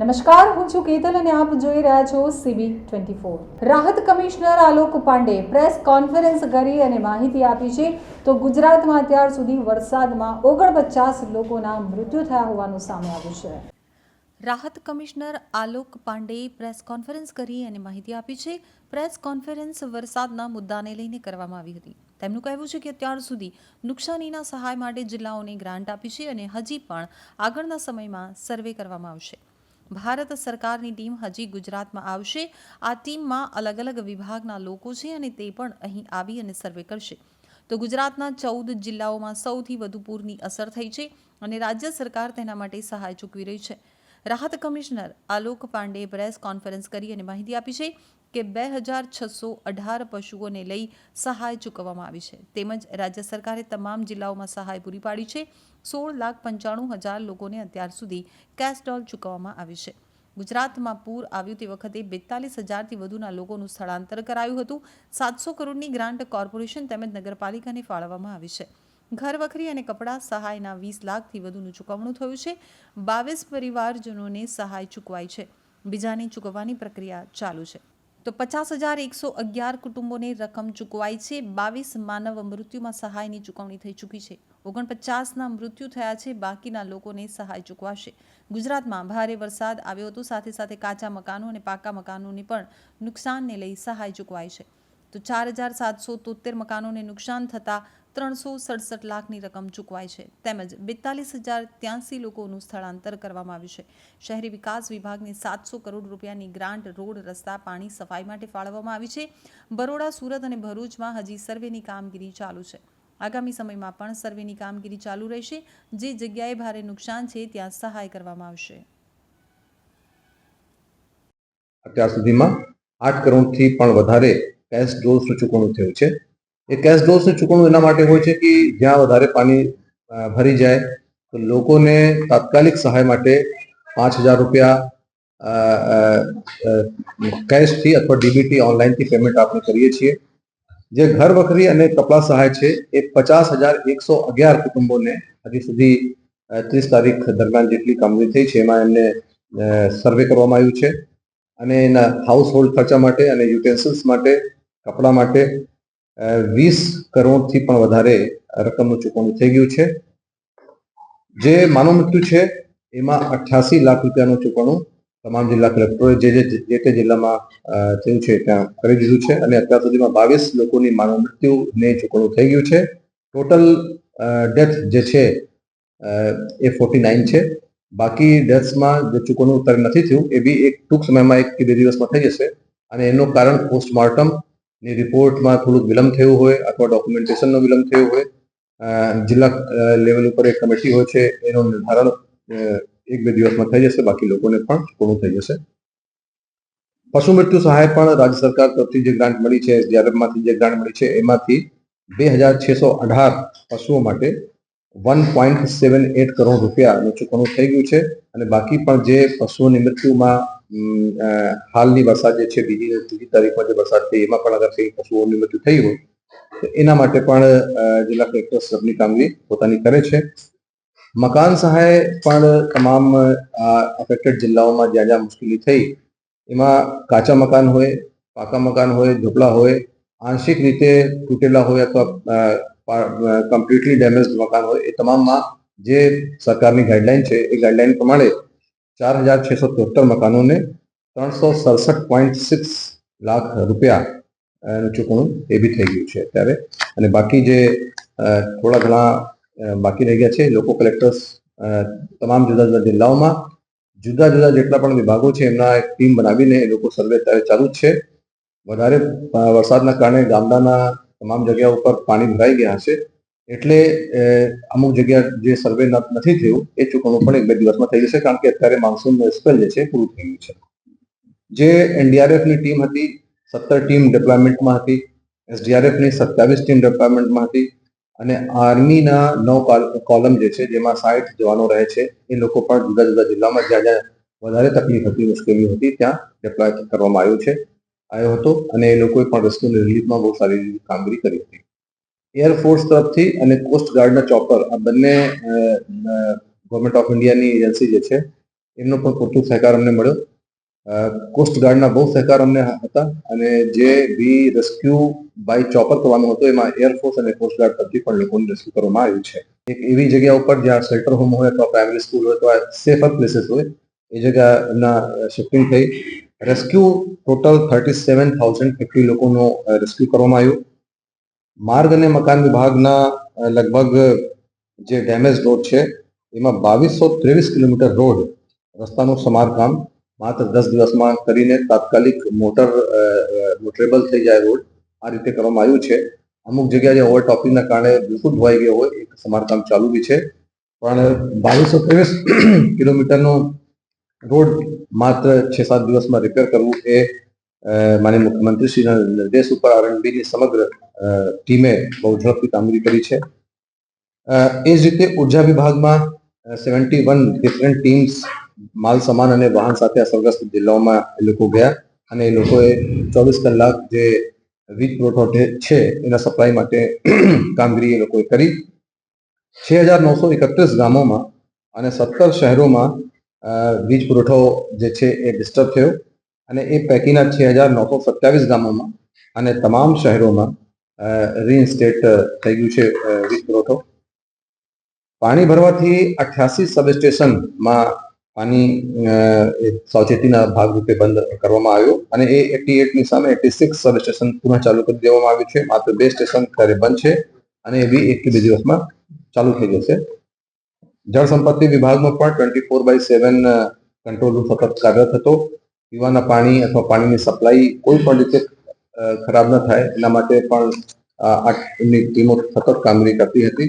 નમસ્કાર, હું છું કેતલ અને આપ જોઈ રહ્યા છો સીબી ટ્વેન્ટી ફોર રાહત commissioner Alok Pandey press conference કરી અને માહિતી આપી છે તો ગુજરાતમાં અત્યાર સુધી વરસાદમાં ઓગણપચાસ લોકોના મૃત્યુ થયા હોવાનું સામે આવ્યું છે. રાહત કમિશનર આલોક પાંડેએ પ્રેસ કોન્ફરન્સ કરી અને માહિતી આપી છે. પ્રેસ કોન્ફરન્સ વરસાદના મુદ્દાને લઈને કરવામાં આવી હતી. તેમનું કહેવું છે કે અત્યાર સુધી નુકસાનીના સહાય માટે જિલ્લાઓને ગ્રાન્ટ આપી છે અને હજી પણ આગળના સમયમાં સર્વે કરવામાં આવશે. ભારત સરકારની ટીમ હજી ગુજરાતમાં આવશે. આ ટીમમાં અલગ અલગ વિભાગના લોકો છે અને તે પણ અહીં આવી અને સર્વે કરશે. તો ગુજરાતના ચૌદ જિલ્લાઓમાં સૌથી વધુ પૂરની અસર થઈ છે અને રાજ્ય સરકાર તેના માટે સહાય ચૂકવી રહી છે. રાહત કમિશનર આલોક પાંડેએ પ્રેસ કોન્ફરન્સ કરી અને માહિતી આપી છે કે બે હજાર છસો અઢાર પશુઓને લઈ સહાય ચૂકવવામાં આવી છે. તેમજ રાજ્ય સરકારે તમામ જિલ્લાઓમાં સહાય પૂરી પાડી છે. સોળ લાખ પંચાણું હજાર લોકોને અત્યાર સુધી કેશ ડોલ ચૂકવવામાં આવી છે. ગુજરાતમાં પૂર આવ્યું તે વખતે બેતાલીસ હજારથી વધુના લોકોનું સ્થળાંતર કરાયું હતું. સાતસો કરોડની ગ્રાન્ટ કોર્પોરેશન તેમજ નગરપાલિકાને ફાળવવામાં આવી છે. ઘર વખરી અને કપડાં સહાયના વીસ લાખથી વધુનું ચૂકવણું થયું છે. બાવીસ પરિવારજનોને સહાય ચૂકવાઈ છે. બીજાને ચૂકવવાની પ્રક્રિયા ચાલુ છે. તો પચાસ હજાર એકસો અગિયાર કુટુંબોને રકમ ચૂકવાઈ છે. બાવીસ માનવ મૃત્યુમાં સહાયની ચૂકવણી થઈ ચૂકી છે. ઓગણપચાસના મૃત્યુ થયા છે. બાકીના લોકોને સહાય ચૂકવાશે. ગુજરાતમાં ભારે વરસાદ આવ્યો હતો. સાથે સાથે કાચા મકાનો અને પાકા મકાનોને પણ નુકસાનને લઈ સહાય ચૂકવાઈ છે. તો ચાર હજાર સાતસો તોતેર મકાનોને નુકસાન થતાં ત્રણસો સડસઠ લાખની રકમ ચૂકવાઈ છે. તેમજ બેતાલીસ હજાર ત્યાંસી લોકોનું સ્થળાંતર કરવામાં આવ્યું છે. શહેરી વિકાસ વિભાગની સાતસો કરોડ રૂપિયાની ગ્રાન્ટ રોડ, રસ્તા, પાણી, સફાઈ માટે ફાળવવામાં આવી છે. બરોડા, સુરત અને ભરૂચમાં હજી સર્વેની કામગીરી ચાલુ છે. આગામી સમયમાં પણ સર્વેની કામગીરી ચાલુ રહેશે. જે જગ્યાએ ભારે નુકસાન છે, ત્યાં સહાય કરવામાં આવશે. અત્યાર સુધીમાં આઠ કરોડથી પણ વધારે કેશ ડોઝનું ચૂકવણું થયું છે. એ કેશ ડોઝનું ચૂકવણું એના માટે હોય છે કે જ્યાં વધારે પાણી ભરી જાય, તો લોકોને તાત્કાલિક સહાય માટે પાંચ હજાર રૂપિયા કેશથી અથવા ડીબીટી ઓનલાઈનથી પેમેન્ટ આપણે કરીએ છીએ. જે ઘર વખરી અને કપડા સહાય છે એ પચાસ હજાર એકસો અગિયાર કુટુંબોને હજી સુધી ત્રીસ તારીખ દરમિયાન જેટલી કામગીરી થઈ છે, એમાં એમને સર્વે કરવામાં આવ્યું છે. અને એના હાઉસ હોલ્ડ ખર્ચા માટે અને યુટેન્સિલ્સ માટે કપડા માટે વીસ કરોડથી પણ વધારે રકમનું ચૂકવણું થઈ ગયું છે. જે માનવ મૃત્યુ છે, એમાં અઠ્યાસી લાખ રૂપિયાનું ચૂકવણું તમામ જિલ્લા કલેક્ટરોએ જે જે તે જિલ્લામાં થયું છે ત્યાં કરી દીધું છે અને અત્યાર સુધીમાં બાવીસ લોકોની માનવ મૃત્યુને ચૂકવણું થઈ ગયું છે. ટોટલ ડેથ જે છે એ ફોર્ટી નાઇન છે. બાકી ડેથ્સમાં જે ચૂકવણું અત્યારે નથી થયું, એ બી એક ટૂંક સમયમાં એક કે બે દિવસમાં થઈ જશે અને એનું કારણ પોસ્ટમોર્ટમ ની રિપોર્ટમાં થોડુંક વિલંબ થયું હોય અથવા ડોક્યુમેન્ટેશનનો વિલંબ થયો હોય જિલ્લા લેવલ ઉપર એક કમિટી હોય છે, એનું નિર્ધારણ એક બે દિવસમાં થઈ જશે, બાકી લોકોને પણ પૂરું થઈ જશે. પશુ મૃત્યુ સહાય પણ રાજ્ય સરકાર તરફથી જે ગ્રાન્ટ મળી છે માંથી જે ગ્રાન્ટ મળી છે, એમાંથી બે હજાર છસો અઢાર પશુઓ માટે one point seven eight crore રૂપિયાનું ચૂકવણું થઈ ગયું છે અને બાકી પણ જે પશુઓની મૃત્યુમાં હાલની વરસાદ જે છે, બીજી ત્રીજી તારીખમાં જે વરસાદ થઈ એમાં પણ અગર કંઈ પશુઓની મૃત્યુ થઈ હોય, તો એના માટે પણ જિલ્લા કલેક્ટર સબની કામગીરી પોતાની કરે છે. મકાન સહાય પણ તમામ અફેક્ટેડ જિલ્લાઓમાં જ્યાં જ્યાં મુશ્કેલી થઈ, એમાં કાચા મકાન હોય, પાકા મકાન હોય ઝૂંપડા હોય, આંશિક રીતે તૂટેલા હોય અથવા કમ્પ્લીટલી ડેમેજ મકાન હોય, એ તમામમાં જે સરકારની ગાઈડલાઈન છે, એ ગાઈડલાઈન પ્રમાણે ચાર હજાર છસો તોતેર મકાનોને ત્રણસો સડસઠ પોઈન્ટ સિક્સ લાખ રૂપિયા એનું ચૂકવણું એ બી થઈ ગયું છે અત્યારે. અને બાકી જે થોડા ઘણા બાકી રહી ગયા છે, લોકો કલેક્ટર્સ તમામ જુદા જુદા જિલ્લાઓમાં, જુદા જુદા જેટલા પણ વિભાગો છે, એમના એક ટીમ બનાવીને એ લોકો સર્વે અત્યારે ચાલુ જ છે. વધારે વરસાદના કારણે ગામડાના તમામ જગ્યા ઉપર પાણી ભરાઈ ગયા હશે. એટલે અમુક જગ્યા જે સર્વે નથી થયું, એ ચૂકવણું પણ એક બે દિવસમાં થઈ જશે, કારણ કે અત્યારે મોન્સૂનનું સ્પેલ જે છે પૂરું થઈ ગયું છે. જે એનડીઆરએફની ટીમ હતી, સત્તર ટીમ ડિપ્લોયમેન્ટમાં હતી એસડીઆરએફની સત્તાવીસ ટીમ ડિપ્લોયમેન્ટમાં હતી, અને આર્મીના નવ કોલમ જે છે, જેમાં સાઠ જવાનો રહે છે, એ લોકો પણ જુદા જુદા જિલ્લામાં જ્યાં જ્યાં વધારે તકલીફ હતી મુશ્કેલી હતી, ત્યાં ડિપ્લોય કરવામાં આવ્યું છે, આવ્યો હતો, અને એ લોકોએ પણ રેસ્ક્યુ રિલીફમાં બહુ સારી કામગીરી કરી હતી. એરફોર્સ તરફથી અને કોસ્ટ ગાર્ડના ચોપર આ બંને ગવર્મેન્ટ ઓફ ઇન્ડિયાની એજન્સી જે છે, એમનો પણ પૂરતો સહકાર અમને મળ્યો. કોસ્ટ ગાર્ડના બહુ સહકાર અમને હતા અને જે બી રેસ્ક્યુ બાય ચોપર કરવાનો હતો, એમાં એરફોર્સ અને કોસ્ટ ગાર્ડ પરથી પણ લોકોને રેસ્ક્યુ કરવામાં આવ્યું છે. એક એવી જગ્યા ઉપર જ્યાં શેલ્ટર હોમ હોય અથવા પ્રાઇમરી સ્કૂલ હોય, અથવા સેફર પ્લેસીસ હોય, એ જગ્યા એમના શિફ્ટિંગ થઈ. Rescue total thirty seven thousand fifty લોકોનો રેસ્ક્યુ કરવામાં આવ્યું. માર્ગ અને મકાન વિભાગના લગભગ જે ડેમેજ રોડ છે, એમાં બાવીસો ત્રેવીસ કિલોમીટર રોડ રસ્તાનું સમારકામ માત્ર દસ દિવસમાં કરીને તાત્કાલિક મોટર મોટરેબલ થઈ જાય રોડ. આ રીતે કરવામાં આવ્યું છે. અમુક જગ્યાએ ઓવર ઓવરટોપિંગના કારણે બિલકુલ ધોવાઈ ગયો હોય, એક સમારકામ ચાલુ બી છે. પણ બાવીસો ત્રેવીસ કિલોમીટરનો રોડ માત્ર છ સાત દિવસમાં રિપેર કરવું એ અ, માનનીય મુખ્યમંત્રીશ્રીના નિર્દેશ ઉપર આરએનબીની સમગ્ર ટીમે બહુ ઝડપથી કામગીરી કરી છે. એ જ રીતે ઊર્જા વિભાગમાં સેવન્ટી વન ડિફરન્ટ ટીમ્સ માલ સામાન અને વાહન સાથે અસરગ્રસ્ત જિલ્લાઓમાં એ લોકો ગયા અને એ લોકોએ ચોવીસ કલાક જે વીજ પુરવઠો છે એના સપ્લાય માટે કામગીરી એ લોકોએ કરી. છ હજાર નવસો એકત્રીસ ગામોમાં અને સત્તર શહેરોમાં વીજ પુરવઠો જે છે એ ડિસ્ટર્બ થયો. અને એ પૈકીના છ હજાર નવસો સત્યાવીસ ગામોમાં અને તમામ શહેરોમાં રીઇન્સ્ટેટ થઈ ગયું છે વીજ પુરવઠો. પાણી ભરવાથી અઠ્યાસી સબ સ્ટેશનમાં પાણી સાવચેતીના ભાગરૂપે બંધ કરવામાં આવ્યો અને એ એટી એટની સામે એટી સિક્સ સબ સ્ટેશન પુનઃ ચાલુ કરી દેવામાં આવ્યું છે. માત્ર બે સ્ટેશન ત્યારે બંધ છે અને એ બી એક કે બે દિવસમાં ચાલુ થઈ જશે. જળ સંપત્તિ વિભાગમાં પણ twenty four by seven control room સતત કાર્યરત હતો. પીવાના પાણી અથવા પાણીની સપ્લાય કોઈ પણ રીતે ખરાબ ન થાય. એના માટે પણ આ ટીમો સતત કામગીરી કરતી હતી.